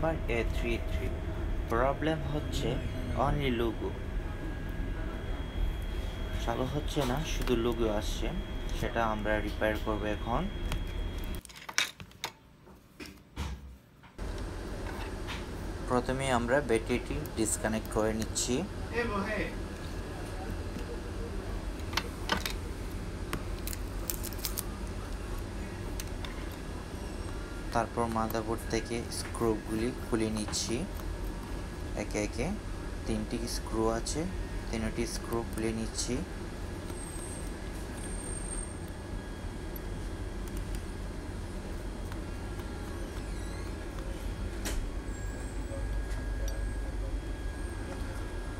Number A three three problem হচ্ছে only লুগু চালু হচ্ছে না, শুধু লুগু আসছে। সেটা আমরা রিপেয়ার করব এখন। প্রথমে আমরা ব্যাটারিটি ডিসকানেক্ট করে নিচ্ছি। তারপর মাদারবোর্ড থেকে স্ক্রুগুলি খুলে নিচ্ছি। একে একে তিনটি স্ক্রু আছে, তিনটি স্ক্রু খুলে নিচ্ছি।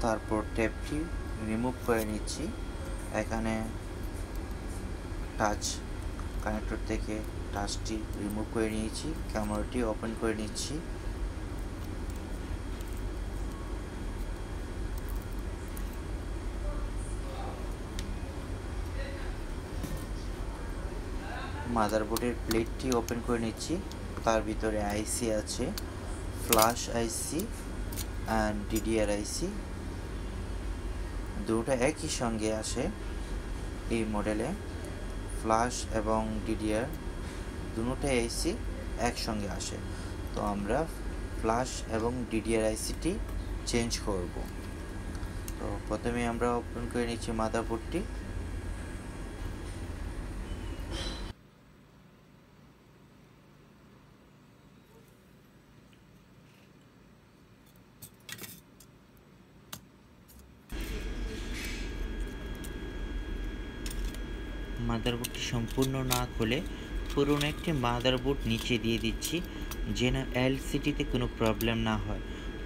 তারপর ট্যাপটি রিমুভ করে নিচ্ছি। এখানে টাচ কানেক্টর থেকে টাচটি রিমুভ করে নিয়েছি ক্যামেরাটি ওপেন করে নিচ্ছি। মাদারবোর্ডের প্লেটটি ওপেন করে নিচ্ছি, তার ভিতরে আইসি আছে flash IC and DDR IC দুটো একই সঙ্গে আসে এই মডেলে ফ্লাশ এবং ডিডিআর দুটোই আইসি একসঙ্গে আসে। তো আমরা ফ্লাশ এবং ডিডিআর আইসিটি চেঞ্জ করব। তো প্রথমে আমরা ওপেন করে নিচ্ছি মাদারবোর্ডটি। মাদারবোর্ডটি সম্পূর্ণ না খুলে পুরনো একটি মাদারবোর্ড নিচে দিয়ে দিচ্ছি, যেন এলসিডিতে কোনো প্রবলেম না হয়।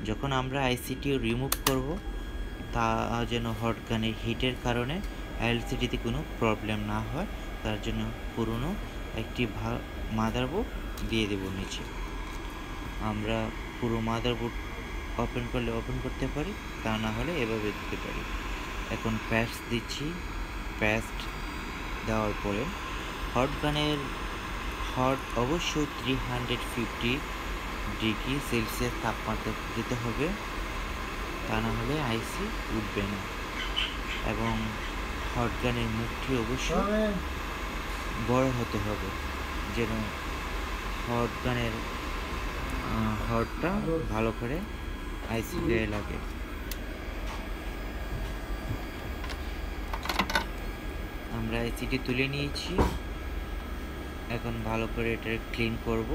যখন আমরা আইসিটিও রিমুভ করব, তা যেন হট গানের হিটের কারণে এলসিডিতে কোনো প্রবলেম না হয়, তার জন্য পুরনো একটি মাদারবোর্ড দিয়ে দেব নিচে। আমরা পুরো মাদারবোর্ড ওপেন করলে ওপেন করতে পারি, তা না হলে এভাবে দিতে পারি। এখন প্যাস্ট দিচ্ছি প্যাস্ট দেওয়ার পরে হট গানের হট অবশ্যই three hundred fifty degree Celsius তাপমাত্রা দিতে হবে। তা না হলে আইসি উঠবে না। এবং হট গানের মুখটি অবশ্যই বড় হতে হবে। যেন হট গানের হটটা ভালো করে আইসি লাগে। আমরা আইসিটি তুলে নিয়েছি। এখন ভালো করে এটা ক্লিন করব।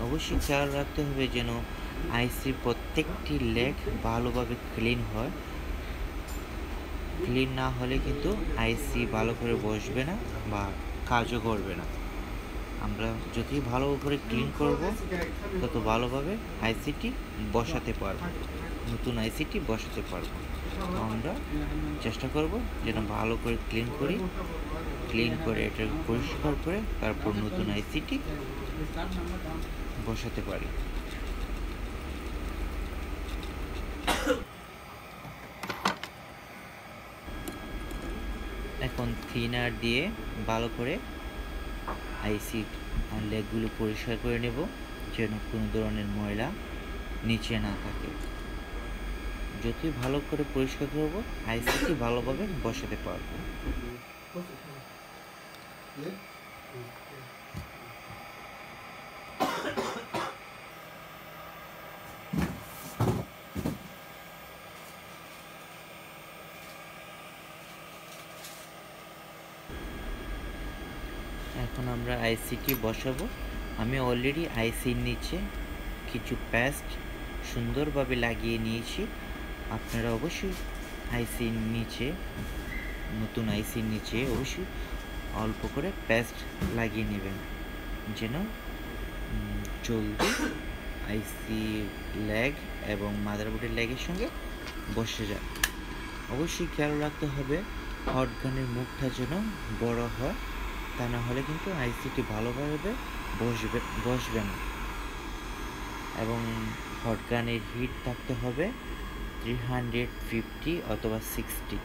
অবশ্যই খেয়াল রাখতে হবে যেন আইসির প্রত্যেকটি লেগ ভালোভাবে ক্লিন হয়। ক্লিন না হলে কিন্তু আইসি ভালো করে বসবে না বা কাজও করবে না। আমরা যত ভালো করে ক্লিন করব, তত ভালোভাবে আইসিটি বসাতে পারব। নতুন আইসিটি বসাতে পারব। আমরা চেষ্টা করব যেন ভালো করে ক্লিন করি। ক্লিন করে এটা পরিষ্কার করে তারপর নতুন আইসিটি বসাতে পারি। এখন থিনার দিয়ে ভালো করে আইসি লেগগুলো পরিষ্কার করে নেব, যেন কোনো ধরনের ময়লা নিচে না থাকে। যতই ভালো করে পরিষ্কার করব, আইসিটি ভালোভাবে বসাতে পারব। এখন আমরা আইসিটি বসাবো। আমি অলরেডি আইসির নিচে কিছু পেস্ট সুন্দরভাবে লাগিয়ে নিয়েছি। আপনারা অবশ্যই আইসির নিচে, নতুন আইসির নিচে অবশ্যই অল্প করে পেস্ট লাগিয়ে নেবেন। যেন জলদি আইসি ল্যাগ এবং মাদারবোর্ডের ল্যাগের সঙ্গে বসে যায়। অবশ্যই খেয়াল রাখতে হবে, হট গানের মুখটা যেন বড় হয়, তা না হলে কিন্তু আইসিটি ভালোভাবে বসবে বসবে না। এবং হট গানের হিট থাকতে হবে। থ্রি হান্ড্রেড ফিফটি অথবা সিক্সটি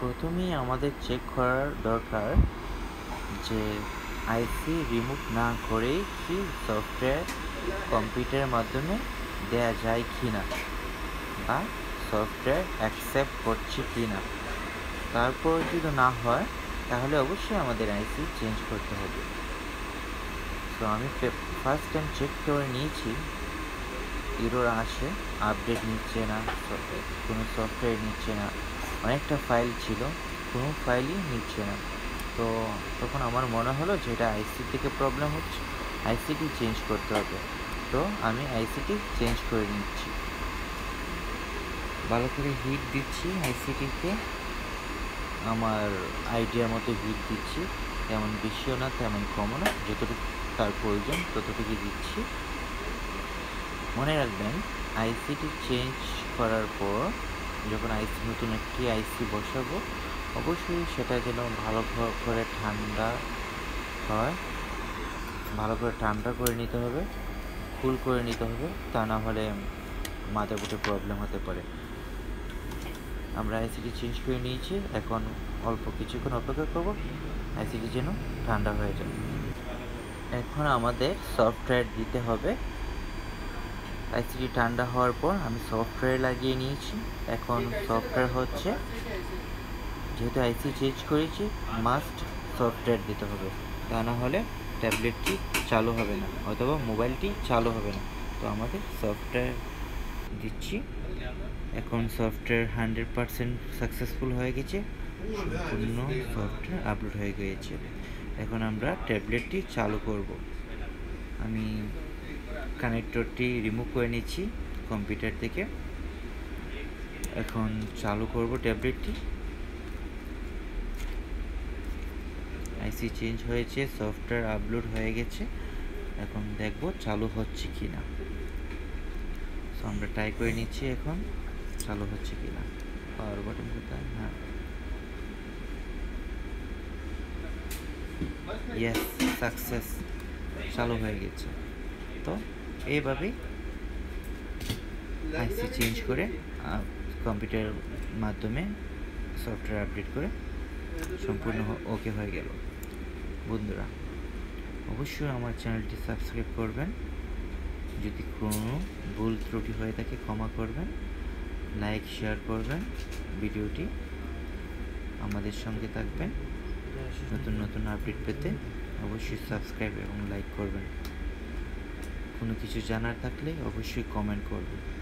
প্রথমেই আমাদের চেক করার দরকার যে আইসি রিমুভ না করেই কি সফটওয়্যার কম্পিউটারের মাধ্যমে দেয়া যায় কি না বা সফটওয়্যার অ্যাকসেপ্ট করছে কি না তারপর যদি না হয়, তাহলে অবশ্যই আমাদের আইসি চেঞ্জ করতে হবে। তো আমি ফার্স্ট টাইম চেক করে নিয়েছি। ইরোর আসে আপডেট নিচ্ছে না কোনো সফটওয়্যার নিচ্ছে না। অনেকটা ফাইল ছিল, কোনো ফাইলই নিচ্ছে না। তো তখন আমার মনে হলো যে এটা আইসি থেকে প্রবলেম হচ্ছে আইসিটি চেঞ্জ করতে হবে। তো আমি আইসিটি চেঞ্জ করে নিচ্ছি। ভালো করে হিট দিচ্ছি আইসিটিতে আমার আইডিয়ার মতো হিট দিচ্ছি তেমন বেশিও না, তেমন কমও না, যতটুকু তার প্রয়োজন, ততটুকুই দিচ্ছি। মনে রাখবেন আইসিটি চেঞ্জ করার পর যখন আইসি নতুন একটি আইসি বসাবো, অবশ্যই সেটা যেন ভালো করে ঠান্ডা হয়, ভালো করে ঠান্ডা করে নিতে হবে, কুল করে নিতে হবে, তা না হলে মাদারবোর্ডে প্রবলেম হতে পারে। আমরা আইসিটি চেঞ্জ করে নিয়েছি, এখন অল্প কিছুক্ষণ অপেক্ষা করব আইসিটি যেন ঠান্ডা হয়ে যায়। এখন আমাদের সফটওয়্যার দিতে হবে। আইসিটি ঠান্ডা হওয়ার পর আমি সফটওয়্যার লাগিয়ে নিয়েছি। এখন সফটওয়্যার হচ্ছে, যেহেতু আইসি চেঞ্জ করেছি মাস্ট সফটওয়্যার দিতে হবে। তা না হলে ট্যাবলেটটি চালু হবে না, অথবা মোবাইলটি চালু হবে না। তো আমাদের সফটওয়্যার দিচ্ছি। এখন সফটওয়্যার হান্ড্রেড পারসেন্ট সাকসেসফুল হয়ে গেছে। সম্পূর্ণ সফটওয়্যার আপলোড হয়ে গিয়েছে। এখন আমরা ট্যাবলেটটি চালু করব। আমি কানেক্টরটি রিমুভ করে নিচ্ছি কম্পিউটার থেকে। এখন চালু করব ট্যাবলেটটি। আইসি চেঞ্জ হয়েছে, সফটওয়্যার আপলোড হয়ে গেছে। এখন দেখব চালু হচ্ছে কি না আমরা ট্রাই করে নিচ্ছি এখন, চালু হচ্ছে কি না পাওয়ার বাটন কোথায়? হ্যাঁ। ইয়েস সাকসেস চালু হয়ে গেছে। তো এইভাবেই আইসি চেঞ্জ করে কম্পিউটারের মাধ্যমে সফটওয়্যার আপডেট করে সম্পূর্ণ ওকে হয়ে গেল। বন্ধুরা, অবশ্যই আমার চ্যানেলটি সাবস্ক্রাইব করবেন। যদি কোনো ভুল ত্রুটি হয়ে থাকে, ক্ষমা করবেন। লাইক শেয়ার করবেন। ভিডিওটি আমাদের সঙ্গে থাকবেন। নতুন নতুন আপডেট পেতে অবশ্যই সাবস্ক্রাইব এবং লাইক করবেন। কোনো কিছু জানার থাকলে অবশ্যই কমেন্ট করবেন।